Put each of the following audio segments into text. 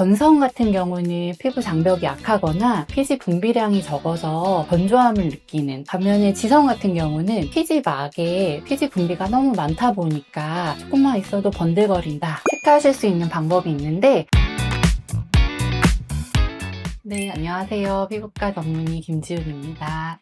건성 같은 경우는 피부 장벽이 약하거나 피지 분비량이 적어서 건조함을 느끼는 반면에 지성 같은 경우는 피지 막에 피지 분비가 너무 많다 보니까 조금만 있어도 번들거린다. 체크하실 수 있는 방법이 있는데. 네 안녕하세요. 피부과 전문의 김지훈입니다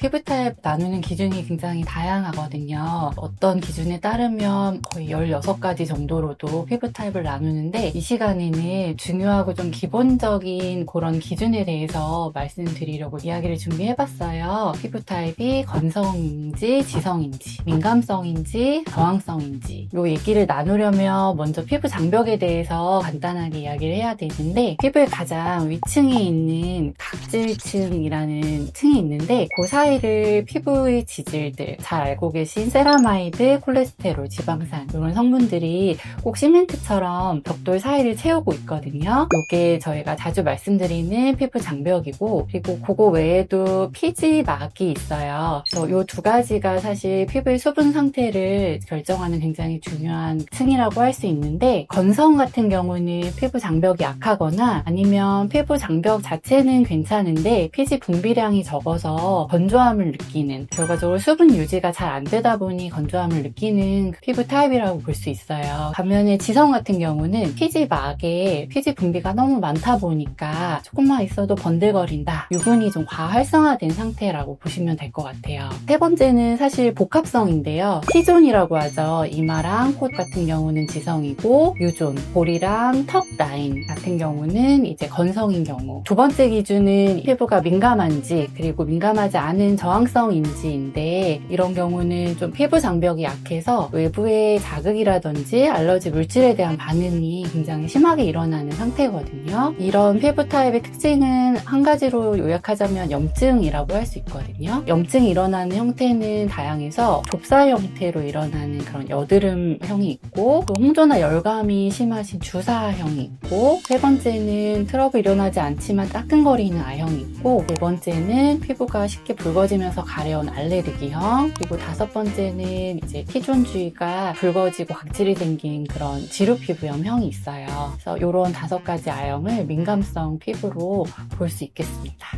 피부 타입 나누는 기준이 굉장히 다양하거든요. 어떤 기준에 따르면 거의 16가지 정도로도 피부 타입을 나누는데 이 시간에는 중요하고 좀 기본적인 그런 기준에 대해서 말씀드리려고 이야기를 준비해봤어요. 피부 타입이 건성인지 지성인지 민감성인지 저항성인지 이 얘기를 나누려면 먼저 피부 장벽에 대해서 간단하게 이야기를 해야 되는데 피부의 가장 위층에 있는 각질층이라는 층이 있는데 그 사이 사이를 피부의 지질들 잘 알고 계신 세라마이드, 콜레스테롤, 지방산 이런 성분들이 꼭 시멘트처럼 벽돌 사이를 채우고 있거든요. 이게 저희가 자주 말씀드리는 피부 장벽이고 그리고 그거 외에도 피지 막이 있어요. 그래서 이 두 가지가 사실 피부의 수분 상태를 결정하는 굉장히 중요한 층이라고 할 수 있는데 건성 같은 경우는 피부 장벽이 약하거나 아니면 피부 장벽 자체는 괜찮은데 피지 분비량이 적어서 건조 건조함을 느끼는 결과적으로 수분 유지가 잘 안 되다 보니 건조함을 느끼는 피부 타입이라고 볼 수 있어요. 반면에 지성 같은 경우는 피지 막에 피지 분비가 너무 많다 보니까 조금만 있어도 번들거린다. 유분이 좀 과활성화된 상태라고 보시면 될 것 같아요. 세 번째는 사실 복합성인데요. T존이라고 하죠. 이마랑 콧 같은 경우는 지성이고 유존, 볼이랑 턱 라인 같은 경우는 이제 건성인 경우. 두 번째 기준은 피부가 민감한지 그리고 민감하지 않은 있는 저항성 인지인데 이런 경우는 좀 피부 장벽이 약해서 외부의 자극이라든지 알러지 물질에 대한 반응이 굉장히 심하게 일어나는 상태거든요. 이런 피부 타입의 특징은 한 가지로 요약하자면 염증이라고 할 수 있거든요. 염증이 일어나는 형태는 다양해서 좁쌀 형태로 일어나는 그런 여드름형이 있고 또 홍조나 열감이 심하신 주사형이 있고 세 번째는 트러블 일어나지 않지만 따끔거리는 I형이 있고 네 번째는 피부가 쉽게 붉어 붉어지면서 가려운 알레르기형 그리고 다섯 번째는 이제 T존주의가 붉어지고 각질이 생긴 그런 지루 피부염형이 있어요. 그래서 이런 다섯 가지 I형을 민감성 피부로 볼 수 있겠습니다.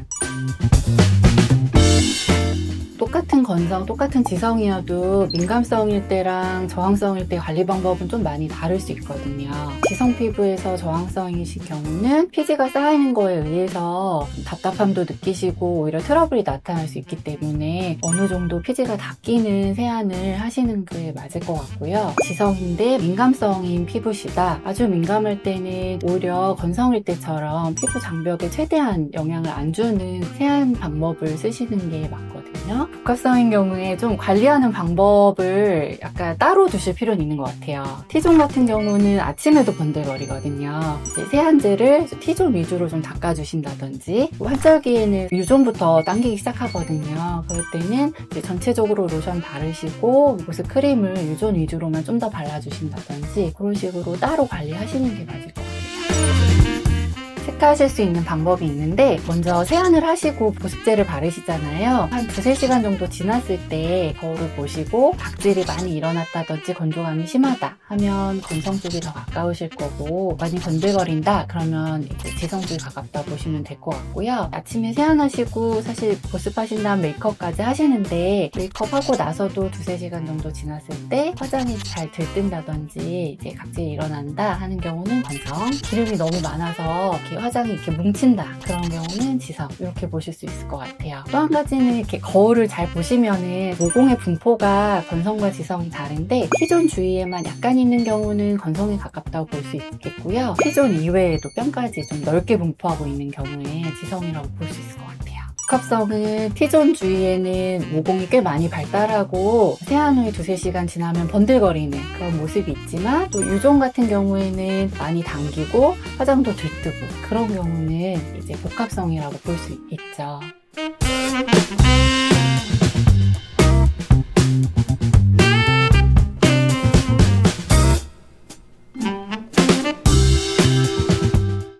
똑같은 건성, 똑같은 지성이어도 민감성일 때랑 저항성일 때 관리 방법은 좀 많이 다를 수 있거든요. 지성 피부에서 저항성이신 경우는 피지가 쌓이는 거에 의해서 답답함도 느끼시고 오히려 트러블이 나타날 수 있기 때문에 어느 정도 피지가 닦이는 세안을 하시는 게 맞을 것 같고요. 지성인데 민감성인 피부시다. 아주 민감할 때는 오히려 건성일 때처럼 피부 장벽에 최대한 영향을 안 주는 세안 방법을 쓰시는 게 맞거든요. 복합성인 경우에 좀 관리하는 방법을 약간 따로 두실 필요는 있는 것 같아요. T존 같은 경우는 아침에도 번들거리거든요. 이제 세안제를 T존 위주로 좀 닦아주신다든지 환절기에는 유존부터 당기기 시작하거든요. 그럴 때는 전체적으로 로션 바르시고 이곳에 크림을 유존 위주로만 좀 더 발라주신다든지 그런 식으로 따로 관리하시는 게 맞을 것 같아요. 체크하실 수 있는 방법이 있는데 먼저 세안을 하시고 보습제를 바르시잖아요. 한 두세 시간 정도 지났을 때 거울을 보시고 각질이 많이 일어났다든지 건조감이 심하다 하면 건성 쪽이 더 가까우실 거고 많이 건들거린다 그러면 이제 지성 쪽이 가깝다 보시면 될 것 같고요. 아침에 세안하시고 사실 보습하신 다음 메이크업까지 하시는데 메이크업하고 나서도 두세 시간 정도 지났을 때 화장이 잘 들뜬다든지 이제 각질이 일어난다 하는 경우는 건성 기름이 너무 많아서 이렇게 화장 이 이렇게 뭉친다. 그런 경우는 지성 이렇게 보실 수 있을 것 같아요. 또 한 가지는 이렇게 거울을 잘 보시면은 모공의 분포가 건성과 지성이 다른데 T존 주위에만 약간 있는 경우는 건성에 가깝다고 볼 수 있겠고요. T존 이외에도 뼈까지 좀 넓게 분포하고 있는 경우에 지성이라고 볼 수 있을 것 같아요 복합성은 T존 주위에는 모공이 꽤 많이 발달하고 세안 후에 두세 시간 지나면 번들거리는 그런 모습이 있지만 또 유존 같은 경우에는 많이 당기고 화장도 들뜨고 그런 경우는 이제 복합성이라고 볼 수 있죠.